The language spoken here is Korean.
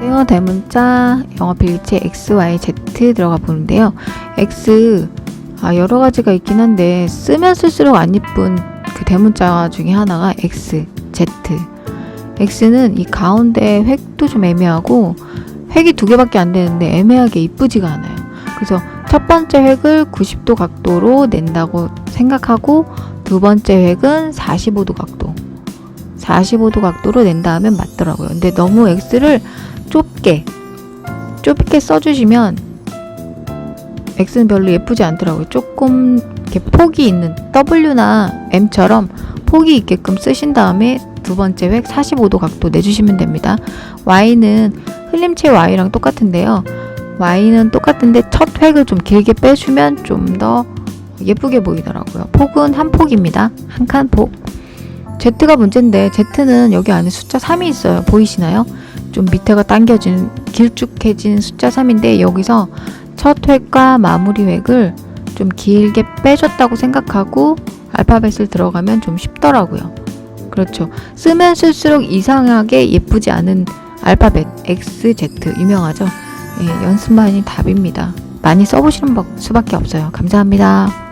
네요 대문자 영어 필기체 X, Y, Z 들어가 보는데요. X 아, 여러 가지가 있긴 한데 쓰면 쓸수록 안 이쁜 그 대문자 중에 하나가 X, Z. X는 이 가운데 획도 좀 애매하고 획이 두 개밖에 안 되는데 애매하게 이쁘지가 않아요. 그래서 첫 번째 획을 90도 각도로 낸다고 생각하고 두 번째 획은 45도 각도. 45도 각도로 낸다 하면 맞더라고요. 근데 너무 X를 좁게 좁게 써주시면 X는 별로 예쁘지 않더라고요. 조금 이렇게 폭이 있는 W나 M처럼 폭이 있게끔 쓰신 다음에 두 번째 획 45도 각도 내주시면 됩니다. Y는 흘림체 Y랑 똑같은데요. Y는 똑같은데 첫 획을 좀 길게 빼주면 좀 더 예쁘게 보이더라고요. 폭은 한 폭입니다. 한 칸 폭. Z가 문제인데 Z는 여기 안에 숫자 3이 있어요. 보이시나요? 좀 밑에가 당겨진 길쭉해진 숫자 3인데 여기서 첫 획과 마무리 획을 좀 길게 빼줬다고 생각하고 알파벳을 들어가면 좀 쉽더라고요. 그렇죠. 쓰면 쓸수록 이상하게 예쁘지 않은 알파벳 X, Z 유명하죠. 예, 연습만이 답입니다. 많이 써보시는 법- 수밖에 없어요. 감사합니다.